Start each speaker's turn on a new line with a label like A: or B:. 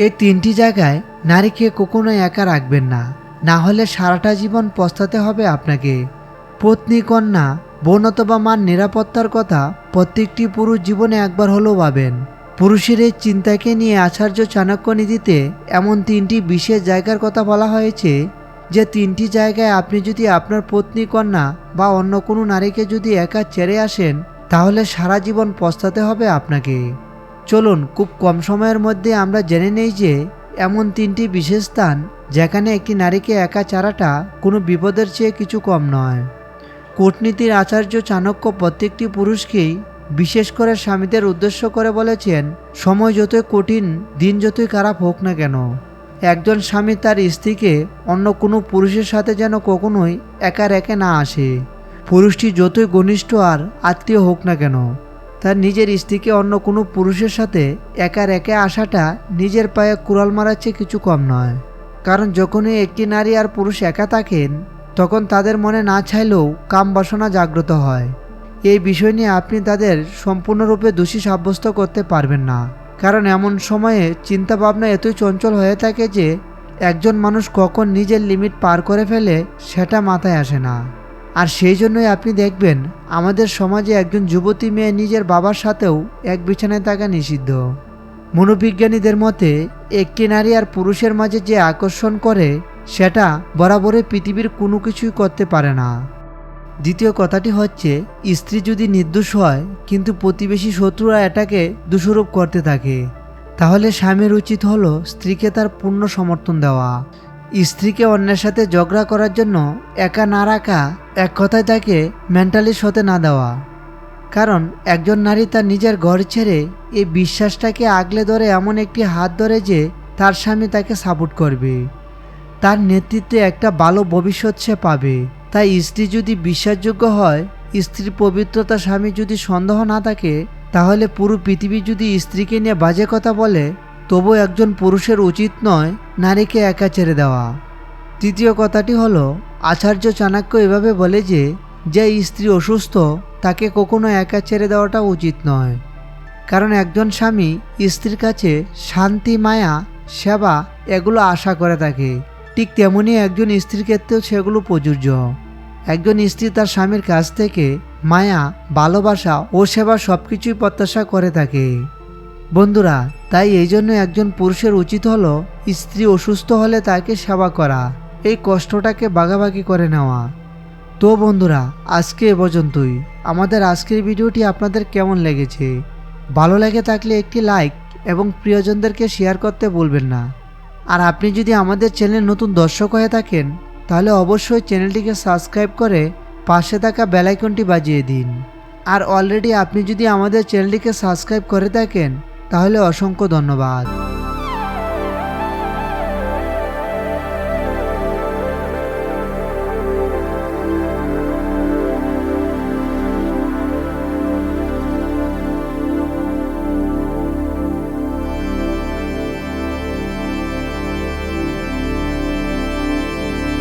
A: এই তিনটি জায়গায় নারীকে কখনো একা রাখবেন না। না হলে সারাটা জীবন পস্তাতে হবে আপনাকে। পত্নী, কন্যা, বোন অথবা মার নিরাপত্তার কথা প্রত্যেকটি পুরুষ জীবনে একবার হলেও ভাবেন। পুরুষের এই চিন্তাকে নিয়ে আচার্য চাণক্য নীতিতে এমন তিনটি বিশেষ জায়গার কথা বলা হয়েছে যে তিনটি জায়গায় আপনি যদি আপনার পত্নী, কন্যা বা অন্য কোনো নারীকে যদি একা ছেড়ে আসেন, তাহলে সারা জীবন পস্তাতে হবে আপনাকে। চলুন, খুব কম সময়ের মধ্যে আমরা জেনে নেই যে এমন তিনটি বিশেষ স্থান যেখানে একটি নারীকে একা চারাটা কোনো বিপদের চেয়ে কিছু কম নয়। কূটনীতির আচার্য চাণক্য প্রত্যেকটি পুরুষকেই, বিশেষ করে স্বামীদের উদ্দেশ্য করে বলেছেন, সময় যতই কঠিন, দিন যতই খারাপ হোক না কেন। একজন স্বামী তার স্ত্রীকে অন্য কোনো পুরুষের সাথে যেন কখনোই একা রেখে না আসে। পুরুষটি যতই ঘনিষ্ঠ আর আত্মীয় হোক না কেন তার নিজের স্ত্রীকে অন্য কোনো পুরুষের সাথে একা রেখে আসাটা নিজের পায়ে কুড়াল মারার চেয়ে কিছু কম নয়। কারণ যখনই একটি নারী আর পুরুষ একা থাকেন, তখন তাদের মনে না চাইলেও কাম বাসনা জাগ্রত হয়। এই বিষয় নিয়ে আপনি তাদের সম্পূর্ণরূপে দোষী সাব্যস্ত করতে পারবেন না। কারণ এমন সময়ে চিন্তা ভাবনা এতই চঞ্চল হয়ে থাকে যে, একজন মানুষ কখন নিজের লিমিট পার করে ফেলে, সেটা মাথায় আসে না। আর সেই জন্যই আপনি দেখবেন আমাদের সমাজে একজন যুবতী মেয়ে নিজের বাবার সাথেও এক বিছানায় থাকা নিষিদ্ধ। মনোবিজ্ঞানীদের মতে, একটি নারী আর পুরুষের মাঝে যে আকর্ষণ করে, সেটা বরাবরে পৃথিবীর কোনো কিছুই করতে পারে না। দ্বিতীয় কথাটি হচ্ছে, স্ত্রী যদি নির্দোষ হয়, কিন্তু প্রতিবেশী শত্রুরা এটাকে দোষারোপ করতে থাকে। তাহলে স্বামীর উচিত হলো স্ত্রীকে তার পূর্ণ সমর্থন দেওয়া। স্ত্রীকে অন্যের সাথে ঝগড়া করার জন্য একা না রাখা এক কথায় তাকে মেন্টালি সতে না দেওয়া। কারণ একজন নারী তার নিজের ঘর ছেড়ে এই বিশ্বাসটাকে আগলে ধরে এমন একটি হাত ধরে যে তার স্বামী তাকে সাপোর্ট করবে। তার নেতৃত্বে একটা ভালো ভবিষ্যৎ সে পাবে। তাই স্ত্রী যদি বিশ্বাসযোগ্য হয়, স্ত্রীর পবিত্রতা স্বামী যদি সন্দেহ না থাকে, তাহলে পুরো পৃথিবী যদি স্ত্রীকে নিয়ে বাজে কথা বলে তবু একজন পুরুষের উচিত নয় নারীকে একা ছেড়ে দেওয়া। তৃতীয় কথাটি হলো, আচার্য চাণক্য এভাবে বলে যে যে স্ত্রী অসুস্থ, তাকে কখনো একা ছেড়ে দেওয়াটা উচিত নয়। কারণ একজন স্বামী স্ত্রীর কাছে শান্তি, মায়া, সেবা এগুলো আশা করে থাকে। ঠিক তেমনি একজন স্ত্রীর ক্ষেত্রেও সেগুলো প্রযোজ্য। একজন স্ত্রী তার স্বামীর কাছ থেকে মায়া, ভালোবাসা ও সেবা সব কিছুই প্রত্যাশা করে থাকে। বন্ধুরা, তাই এই জন্য একজন পুরুষের উচিত হলো স্ত্রী অসুস্থ হলে তাকে সেবা করা, এই কষ্টটাকে ভাগাভাগি করে নেওয়া। তো বন্ধুরা, আজকে এ পর্যন্তই। আমাদের আজকের ভিডিওটি আপনাদের কেমন লেগেছে? ভালো লেগে থাকলে একটি লাইক এবং প্রিয়জনদেরকে শেয়ার করতে বলবেন না। আর আপনি যদি আমাদের চ্যানেল নতুন দর্শক হয়ে থাকেন, তাহলে অবশ্যই চ্যানেলটিকে সাবস্ক্রাইব করে পাশে থাকা বেলাইকনটি বাজিয়ে দিন। আর অলরেডি আপনি যদি আমাদের চ্যানেলটিকে সাবস্ক্রাইব করে থাকেন তাহলে অসংখ্য ধন্যবাদ।